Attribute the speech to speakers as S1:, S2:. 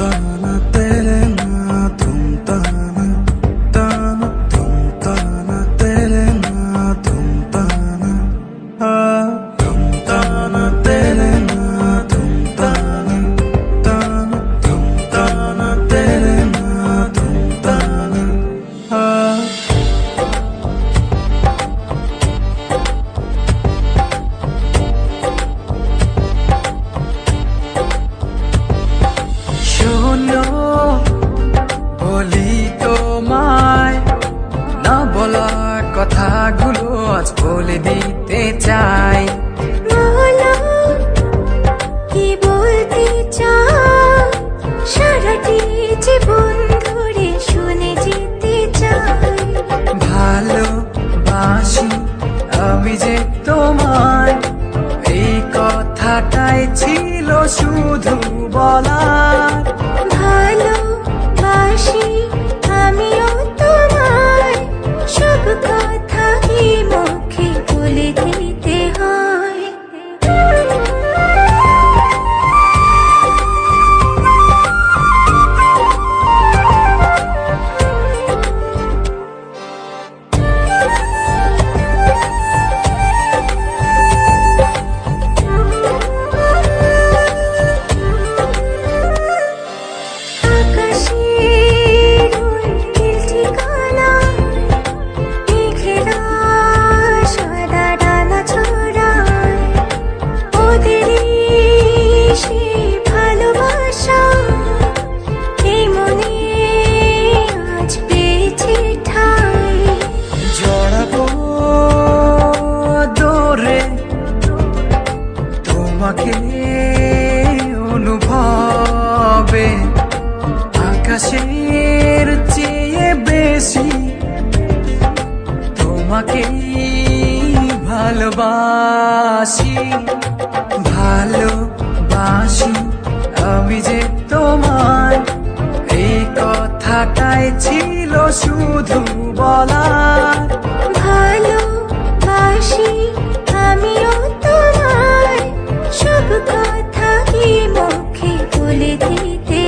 S1: da na কথাগুলো আজ বলে দিতে চাই।
S2: কি বলতে চাও? সারাটি জীবন ধরে শুনে যেতে চাই।
S1: ভালোবাসি আমি যে তোমায় এই কথাটাই ছিল শুধু বলার।
S2: আকাশের
S1: চেয়ে বেশি তোমাকে ভালোবাসি ভালোবাসি আমি যে তোমার এই কথাটাই ছিল শুধু বলা
S2: ভালোবাসি আমিও তোমার সব কথা কি মুখে বলে দিতে